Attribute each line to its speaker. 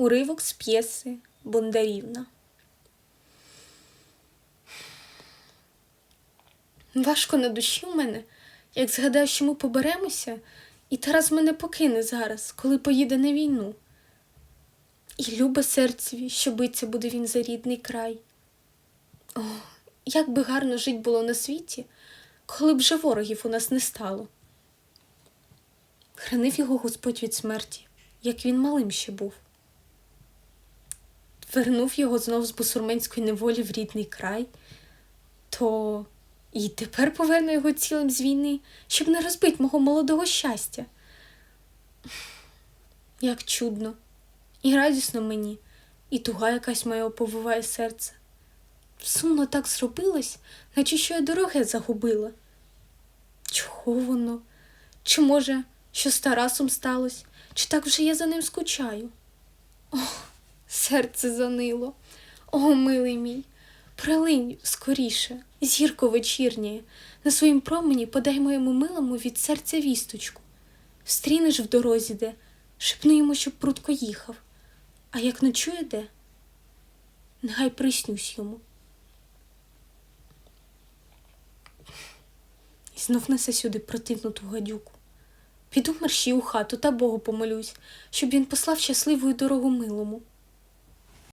Speaker 1: Уривок з п'єси Бондарівна. Важко на душі в мене, як згадаю, що ми поберемося, і Тарас мене покине зараз, коли поїде на війну. І любе серцеві, що биться буде він за рідний край. О, як би гарно жить було на світі, коли б же ворогів у нас не стало. Хранив його Господь від смерті, як він малим ще був. Вернув його знов з бусурменської неволі в рідний край, то і тепер поверну його цілим з війни, щоб не розбить мого молодого щастя. Як чудно, і радісно мені, і туга якась моя оповиває серце. Сумно так зробилось, наче що я дороге загубила. Чого воно? Чи може, що з Тарасом сталося, чи так вже я за ним скучаю? Ох, серце занило. О, милий мій, прилинь скоріше, зірко вечірнє, на своїм промені подай моєму милому від серця вісточку. Встрінеш в дорозі де, шепни йому, щоб прудко їхав, а як ночує де, нехай приснюсь йому. І знов несе сюди противну ту гадюку. Піду мерщій у хату та Богу помолюсь, щоб він послав щасливу дорогу милому.